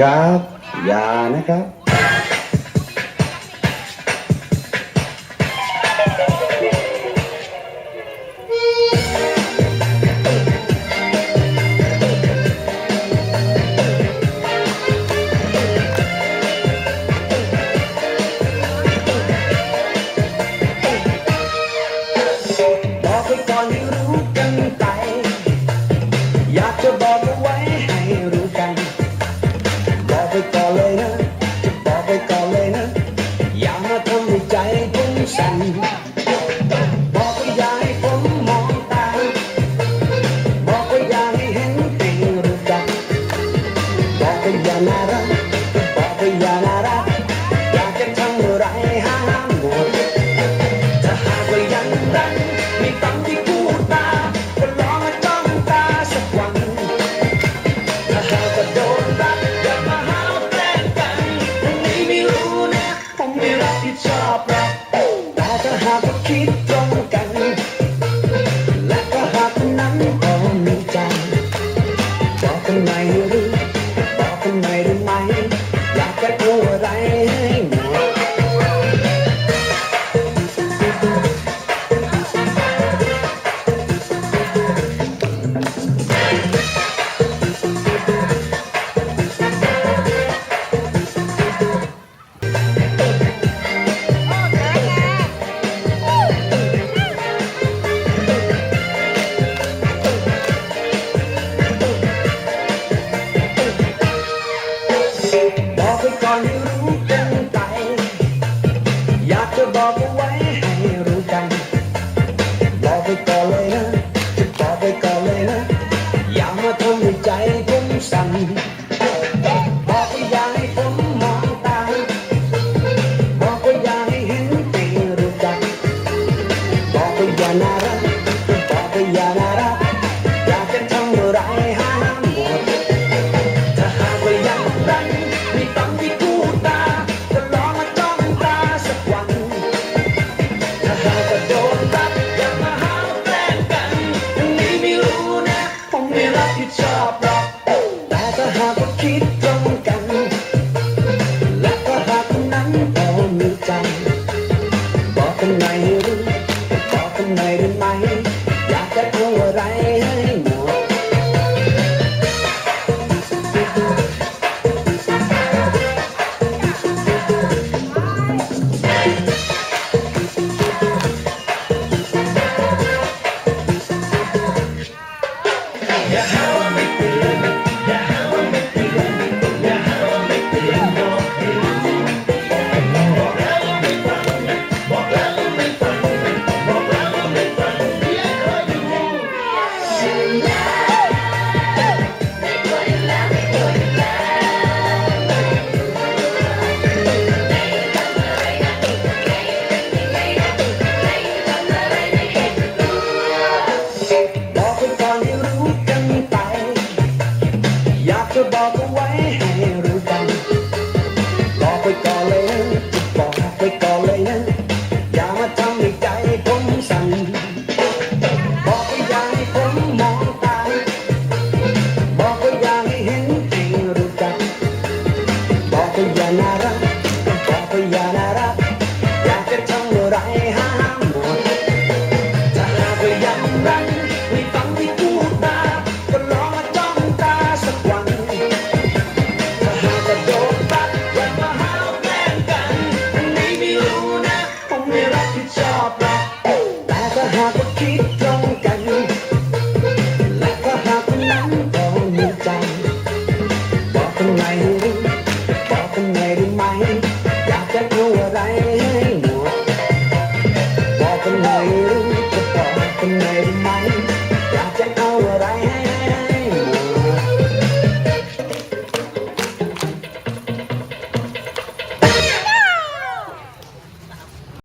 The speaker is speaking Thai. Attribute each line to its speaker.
Speaker 1: ครับอย่านะครับ
Speaker 2: บอกให้ก่อนให้รู้กันไป อยากจะ Babayana, Babayana. สอนให้รู้กันไปอยากจะบอกเอาไว้ให้รู้กันบอกไปก่อนเลยนะบอกไปก่อนเลยนะ อย่ามาทำให้ใจผมสั่นบอกว่อย่าให้ผมมองตาบอกว่าอย่าให้เห็นตีรู้กันบอกว่าอย่าน่ารักบอกว่าอย่าน่ารัก รับผิแต่ถ้าหากว่าคิดตรงกัน และก็หากคนนั้นเอามือจบอกกันหงดูบอกกันหน่ด้ Welcome to the park, the night of mine.